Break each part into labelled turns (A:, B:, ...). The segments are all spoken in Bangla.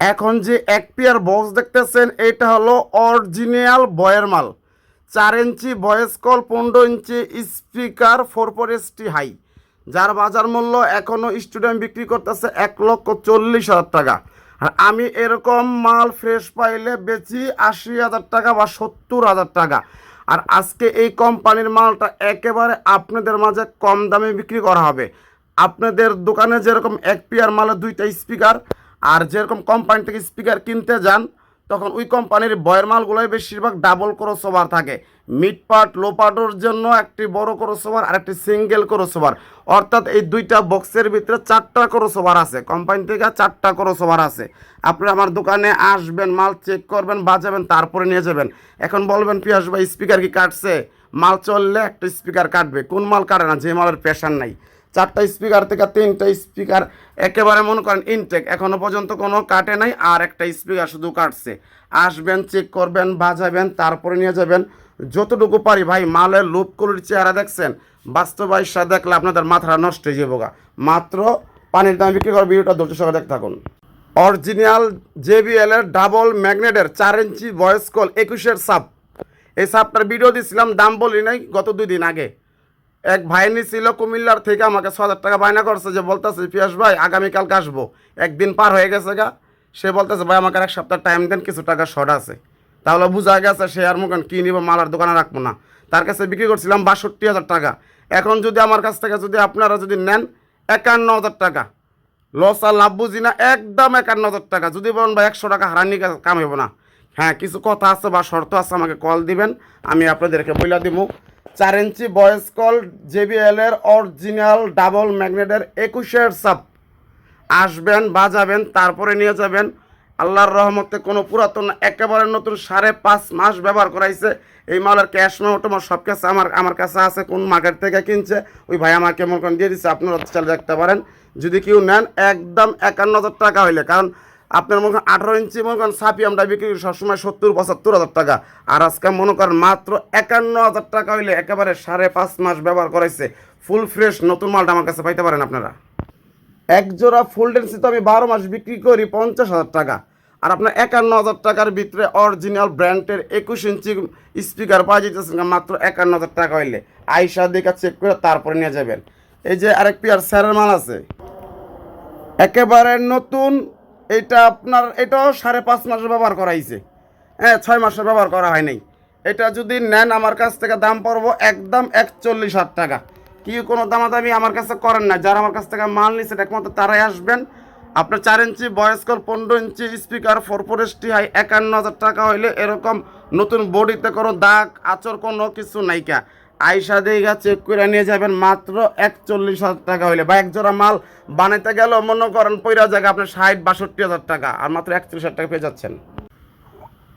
A: এখন যে এক পেয়ার বক্স দেখতেছেন, এটা হলো অরিজিনাল বয়ের মাল। চার ইঞ্চি বয়েস কল, পনেরো inch speaker four four ST high যার বাজার মূল্য এখনও স্টুডেন্ট বিক্রি করতেছে এক লক্ষ চল্লিশ হাজার টাকা। আর আমি এরকম মাল ফ্রেশ পাইলে বেচি আশি হাজার টাকা বা সত্তর হাজার টাকা। আর আজকে এই কোম্পানির মালটা একেবারে আপনাদের মাঝে কম দামে বিক্রি করা হবে। আপনাদের দোকানে যেরকম এক পেয়ার মালে দুইটা স্পিকার আর যেরকম কোম্পানি থেকে স্পিকার কিনতে যান, তখন ওই কোম্পানির বয়ের মালগুলোই বেশিরভাগ ডাবল ক্রসওভার থাকে। মিড পার্ট লো পার্টের জন্য একটি বড় ক্রসওভার আর একটি সিঙ্গেল ক্রসওভার অর্থাৎ এই দুইটা বক্সের ভিতরে চারটা ক্রসওভার আছে। কোম্পানি থেকে চারটা ক্রসওভার আছে। আপনি আমার দোকানে আসবেন, মাল চেক করবেন, বাজাবেন, তারপরে নিয়ে যাবেন। এখন বলবেন, পিয়াস ভাই স্পিকার কি কাটছে? মাল চললে একটা স্পিকার কাটবে। কোন মাল কাটে না? যে মালের প্রেশার নাই। চারটা স্পিকার থেকে তিনটা স্পিকার একেবারে মনে করেন ইনটেক এখনও পর্যন্ত কোনো কাটে নাই, আর একটা স্পিকার শুধু কাটছে। আসবেন চেক করবেন, বাজাবেন, তারপরে নিয়ে যাবেন। যতটুকু পারি ভাই, মালের লুপগুলোর চেহারা দেখছেন? বাস্তবায়সা দেখলে আপনাদের মাথাটা নষ্ট হয়ে যাব। মাত্র পানির দাম বিক্রি করার ভিডিওটা ধৈর্য সহকারে দেখতে থাকুন। অরিজিনাল জেবিএল এর ডাবল ম্যাগনেটের চার ইঞ্চি ভয়েস কল একুশের সাপ এই সাপটার ভিডিও দিয়েছিলাম দাম বলি নাই, গত দুই দিন আগে। এক ভাই ছিল কুমিল্লার থেকে আমাকে ছ হাজার টাকা বায়না করছে, যে বলতেছে, পিয়াস ভাই, আগামীকালকে আসব। একদিন পার হয়ে গেছে গা। সে বলতেছে, ভাই, আমাকে এক সপ্তাহ টাইম দেন, কিছু টাকা শর্ট আছে। তাহলে বোঝা গেছে, সে আর মুখ কি নিব, মালার দোকানে রাখব না। তার কাছে বিক্রি করছিলাম বাষট্টি হাজার টাকা। এখন যদি আমার কাছ থেকে যদি আপনারা যদি নেন, একান্ন হাজার টাকা। লস আর লাভ বুঝি না, একদম একান্ন হাজার টাকা। যদি বলেন, ভাই, একশো টাকা হারানি কাম হইব না। হ্যাঁ কিছু কথা আছে বা শর্ত আছে, আমাকে কল দিবেন, আমি আপনাদেরকে বইলা দিব চার ইঞ্চি ভয়েস কল জেবিএল এর অরিজিনাল ডাবল ম্যাগনেটের একুশের সাপ আসবেন, বাজাবেন, তারপরে নিয়ে যাবেন। আল্লাহর রহমতে কোনো পুরাতন, একেবারে নতুন সাড়ে পাঁচ মাস ব্যবহার করাইছে। এই মালের ক্যাশ মেমো টোমো সব কাছে আমার আমার কাছে আছে, কোন মার্কেট থেকে কিনছে, ওই ভাই আমাকে মনে করেন দিয়ে দিচ্ছে আপনারা চালে দেখতে পারেন। যদি কেউ নেন, একদম একান্ন হাজার টাকা হইলে, কারণ আপনার মনে করেন আঠারো ইঞ্চি মনে করেন সাপি আমরা বিক্রি করি সবসময় সত্তর, পঁচাত্তর হাজার টাকা। আর আজকে মনে করেন মাত্র একান্ন হাজার টাকা হইলে একেবারে সাড়ে পাঁচ মাস ব্যবহার করাইছে। ফুল ফ্রেশ নতুন মালটা আমার কাছে পাইতে পারেন আপনারা। এক জোড়া ফুলডেন্সি তো আমি বারো মাস বিক্রি করি পঞ্চাশ হাজার টাকা। আর আপনার একান্ন হাজার টাকার ভিতরে অরিজিনাল ব্র্যান্ডের একুশ ইঞ্চি স্পিকার পাওয়া যেতেছে মাত্র একান্ন হাজার টাকা হইলে। আইসা দেখা চেক করে তারপরে নিয়ে যাবেন। এই যে আরেক পিয়ার স্যারের মাল আছে। একেবারে নতুন এটা আপনার, এটাও সাড়ে পাঁচ মাসের ব্যবহার করাইছে। হ্যাঁ ছয় মাসের ব্যবহার করা হয় নাই। এটা যদি নেন, আমার কাছ থেকে দাম পড়ব একদম একচল্লিশ হাজার টাকা। কি কোনো দামাদামি আমার কাছে করেন না। যারা আমার কাছ থেকে মাল নিচ্ছে একমাত্র তারাই আসবেন। আপনার চার ইঞ্চি ভয়েস কল পনেরো inch speaker four four ST high একান্ন হাজার টাকা হইলে এরকম নতুন বডিতে কোনো দাগ আচর কোনো কিছু নাইকা আইসা দিঘা চেক করে নিয়ে যাবেন মাত্র একচল্লিশ হাজার টাকা হইলে। বা এক জোড়া মাল বানাইতে গেল মনে করেন পয়রা জায়গা আপনার ষাট বাষট্টি হাজার টাকা, আর মাত্র একচল্লিশ হাজার টাকা পেয়ে যাচ্ছেন।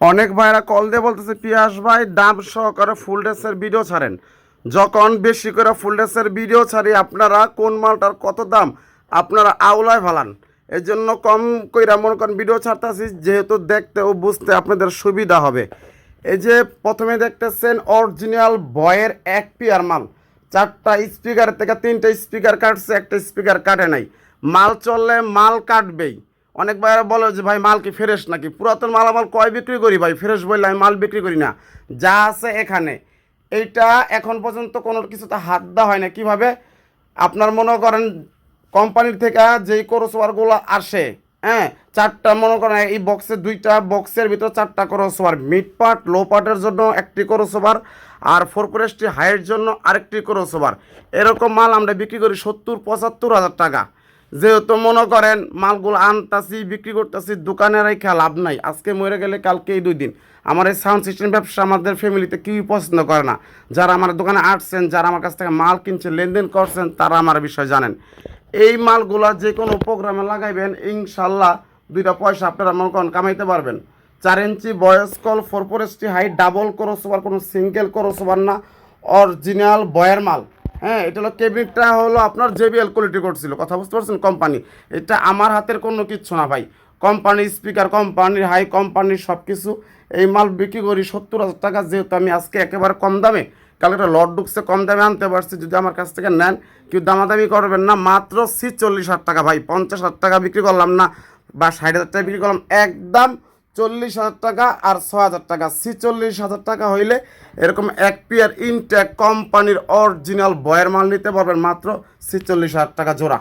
A: অনেক ভাইরা কল দিয়ে বলতেছে, পিয়াস ভাই, দাম সহকারে ফুল ড্রেসের ভিডিও ছাড়েন। যখন বেশি করে ফুল ড্রেসের ভিডিও ছাড়ি, আপনারা কোন মালটার কত দাম? আপনারা আওলায় ফালান এই জন্য কম কইরা মনে করেন ভিডিও ছাড়তেছি, যেহেতু দেখতে ও বুঝতে আপনাদের সুবিধা হবে। এই যে প্রথমে দেখতেছেন অরিজিনাল বয়ের এক পিয়ার মাল। চারটা স্পিকার থেকে তিনটা স্পিকার কাটছে, একটা স্পিকার কাটে নাই। মাল চললে মাল কাটবেই। অনেক ভাইরা বলে যে, ভাই, মাল কি ফ্রেশ নাকি? পুরাতন মালামাল কয় বিক্রি করি ভাই? ফ্রেশ বললে আমি মাল বিক্রি করি না। যা আছে এখানে। এইটা এখন পর্যন্ত কোনো কিছুতে হাত দেওয়া হয় না। কীভাবে? আপনার মনে করেন কোম্পানির থেকে যেই ক্রসওয়ারগুলো আসে হ্যাঁ চারটা, মনে করেন এই বক্সে দুইটা বক্সের ভিতর চারটা ক্রসওয়ার মিড পার্ট লো পার্টের জন্য একটি ক্রসওভার আর ফোর ফোরেস্টি হাইয়ের জন্য আরেকটি ক্রসওভার এরকম মাল আমরা বিক্রি করি সত্তর, পঁচাত্তর হাজার টাকা। যেহেতু মনে করেন মালগুলো আনতাছি, বিক্রি করতেছি, দোকানে রেখে লাভ নাই। আজকে মরে গেলে কালকে এই দুই দিন। আমার এই সাউন্ড সিস্টেম ব্যবসা আমাদের ফ্যামিলিতে কেউই পছন্দ করে না। যারা আমার দোকানে আসছেন, যারা আমার কাছ থেকে মাল কিনছেন, লেনদেন করছেন, তারা আমার বিষয় জানেন। এই মালগুলা যে কোনো প্রোগ্রামে লাগাইবেন, ইনশাল্লাহ দুইটা পয়সা আপনারা মনে করেন কামাইতে পারবেন। চার inch voice coil four four ST high double crossover কোনো সিঙ্গেল ক্রসওভার না অরিজিনাল বয়ের মাল। হ্যাঁ এটা হলো কেবিনেটটা হলো আপনার জেবিএল কোয়ালিটি করছিল কথা বুঝতে পারছেন? কোম্পানি এটা আমার হাতের কোনো কিচ্ছু না ভাই। কোম্পানি স্পিকার কোম্পানির হাই কোম্পানির সব কিছু এই মাল বিক্রি করি সত্তর হাজার টাকা, যেহেতু আমি আজকে একেবারে কম দামে। কালকে একটা লট ঢুকছে কম দামে আনতে পারছি, যদি আমার কাছ থেকে নেন, কেউ দামাদামি করবেন না। মাত্র ছিচল্লিশ হাজার টাকা ভাই, পঞ্চাশ হাজার টাকা বিক্রি করলাম না। বা ষাট হাজার টাকা বিক্রি করলাম, একদম চল্লিশ হাজার টাকা আর ছ হাজার টাকা। ছিচল্লিশ হাজার টাকা হইলে এরকম এক পেয়ার ইনটেক কোম্পানির অরিজিনাল বয়ের মাল নিতে পারবেন মাত্র ছিচল্লিশ হাজার টাকা জোড়া।